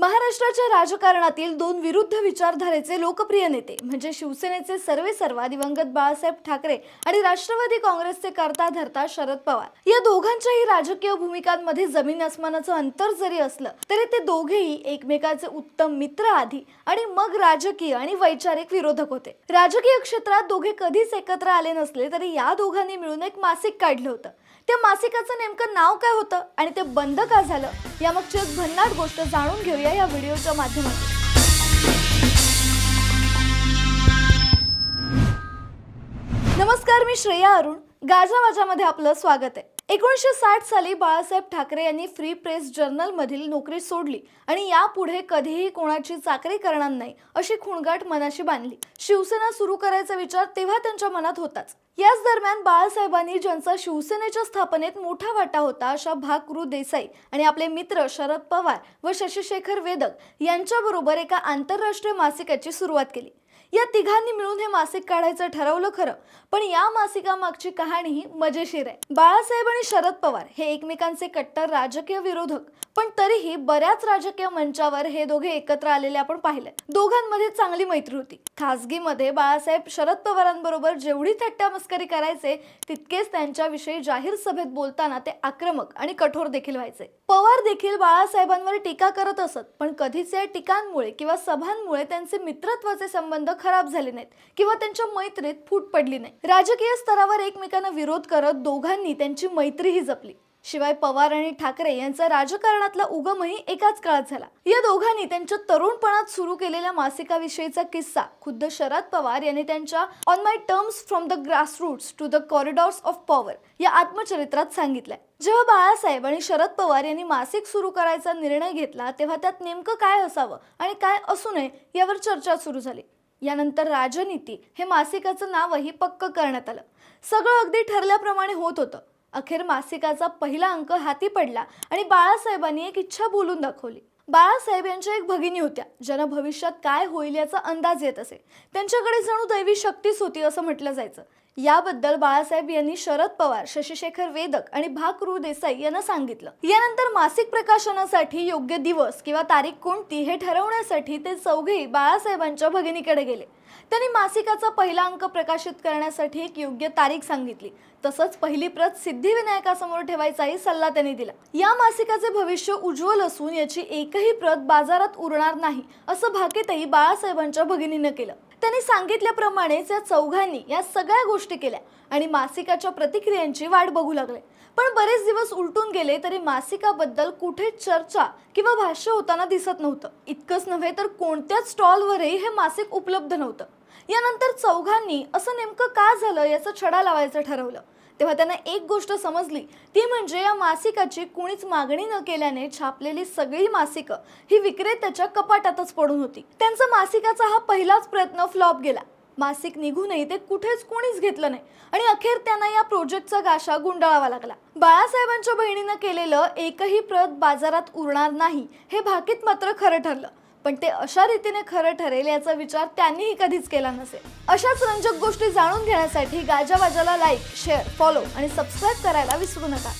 महाराष्ट्राच्या राजकारणातील दोन विरुद्ध विचारधारेचे लोकप्रिय नेते म्हणजे शिवसेनेचे सर्वे सर्वा दिवंगत बाळासाहेब ठाकरे आणि राष्ट्रवादी काँग्रेसचे करता धरता शरद पवार. या दोघांच्याही राजकीय भूमिकांमध्ये जमीन आसमानाचं अंतर जरी असलं तरी ते दोघेही एकमेकांचे उत्तम मित्र आधी आणि मग राजकीय आणि वैचारिक विरोधक होते. राजकीय क्षेत्रात दोघे कधीच एकत्र आले नसले तरी या दोघांनी मिळून एक मासिक काढलं होतं. त्या मासिकाचं नेमकं नाव काय होतं आणि ते बंद का झालं? यामागची एक भन्नाट गोष्ट जाणून घेऊया. या व्हिडिओच्या माध्यमातून. नमस्कार मी श्रेया अरुण. गाजावाजामध्ये आपलं स्वागत आहे. एकोणीसशे साठ साली बाळासाहेब ठाकरे यांनी फ्री प्रेस जर्नलमधील नोकरी सोडली आणि यापुढे कधीही कोणाची चाकरी करणार नाही अशी खुणगाट मनाशी बांधली. शिवसेना सुरू करायचा विचार तेव्हा त्यांच्या मनात होताच. याच दरम्यान बाळासाहेबांनी ज्यांचा शिवसेनेच्या स्थापनेत मोठा वाटा होता अशा भाकरू देसाई आणि आपले मित्र शरद पवार व शशिशेखर वेदक यांच्याबरोबर एका आंतरराष्ट्रीय मासिकाची सुरुवात केली. या तिघांनी मिळून हे मासिक काढायचं ठरवलं खरं. पण या मासिकामागची कहाणी ही मजेशीर आहे. बाळासाहेब आणि शरद पवार हे एकमेकांचे कट्टर राजकीय विरोधक. पण तरीही बऱ्याच राजकीय मंचावर हे दोघे एकत्र आलेले आपण पाहिले दोघांमध्ये चांगली मैत्री होती. खासगीमध्ये बाळासाहेब शरद पवारांबरोबर जेवढी थट्टा मस्करी करायचे तितकेच त्यांच्याविषयी जाहीर सभेत बोलताना ते आक्रमक आणि कठोर देखील व्हायचे. पवार देखील बाळासाहेबांवर टीका करत असत पण कधीच या टीकांमुळे किंवा सभांमुळे त्यांचे मित्रत्वाचे संबंध खराब झाले नाहीत किंवा त्यांच्या मैत्रीत फूट पडली नाही. राजकीय स्तरावर एकमेकांना विरोध करत दोघांनी त्यांची मैत्रीही जपली. शिवाय पवार आणि ठाकरे यांचा राजकारणातला उगमही एकाच काळात झाला. या दोघांनी त्यांच्या तरुणपणात सुरू केलेल्या मासिकाविषयीचा किस्सा खुद्द शरद पवार यांनी त्यांच्या on my terms from the grassroots to the corridors of power या आत्मचरित्रात सांगितलंय. जेव्हा बाळासाहेब आणि शरद पवार यांनी मासिक सुरू करायचा निर्णय घेतला तेव्हा त्यात नेमकं काय असावं आणि काय असू नये यावर चर्चा सुरू झाली. यानंतर राजनीती हे मासिकाचं नावही पक्क करण्यात आलं. सगळं अगदी ठरल्याप्रमाणे होत होतं. अखेर मासिकाचा पहिला अंक हाती पडला आणि बाळासाहेबांनी एक इच्छा बोलून दाखवली. बाळासाहेब यांच्या एक भगिनी होत्या ज्यांना भविष्यात काय होईल याचा अंदाज येत असे. त्यांच्याकडे जणू दैवी शक्तीच होती असं म्हटलं जायचं. याबद्दल बाळासाहेब यांनी शरद पवार शशिशेखर वेदक आणि भाकरू देसाई यांना सांगितलं. यानंतर मासिक प्रकाशनासाठी योग्य दिवस किंवा तारीख कोणती हे ठरवण्यासाठी ते चौघेही बाळासाहेबांच्या भगिनीकडे गेले. त्यांनी मासिकाचा पहिला अंक प्रकाशित करण्यासाठी एक योग्य तारीख सांगितली. तसंच पहिली प्रत सिद्धिविनायकासमोर ठेवायचाही सल्ला त्यांनी दिला. या मासिकाचे भविष्य उज्ज्वल असून याची एकही प्रत बाजारात उरणार नाही असं भाकीतही बाळासाहेबांच्या भगिनीनं केलं. त्यांनी सांगितल्याप्रमाणेच या चौघांनी या सगळ्या गोष्टी गोष्टी केल्या. आणि मासिकाच्या प्रतिक्रियांची वाट बघू लागले. पण बरेच दिवस उलटून गेले तरी मासिकाबद्दल कुठेच चर्चा किंवा भाष्य होताना दिसत नव्हतं. इतकंच नव्हे तर कोणत्याच स्टॉलवरही हे मासिक उपलब्ध नव्हतं. यानंतर चौघांनी असं नेमकं का झालं याचा छडा लावायचं ठरवलं. तेव्हा त्यांना एक गोष्ट समजली. ती म्हणजे या मासिकाची कुणीच मागणी न केल्याने छापलेली सगळी मासिकं ही विक्रेत्याच्या कपाटातच पडून होती. त्यांचा मासिकाचा हा पहिलाच प्रयत्न फ्लॉप गेला. मासिक निघूनही ते कुठेच कोणीच घेतलं नाही. आणि अखेर त्यांना या प्रोजेक्टचा गाशा गुंडाळावा लागला. बाळासाहेबांच्या बहिणीनं केलेलं एकही प्रत बाजारात उरणार नाही हे भाकीत मात्र खरं ठरलं. पण ते अशा रीतीने खरं ठरेल याचा विचार त्यांनीही कधीच केला नसेल. अशाच रंजक गोष्टी जाणून घेण्यासाठी गाजावाजाला लाईक शेअर फॉलो आणि सबस्क्राईब करायला विसरू नका.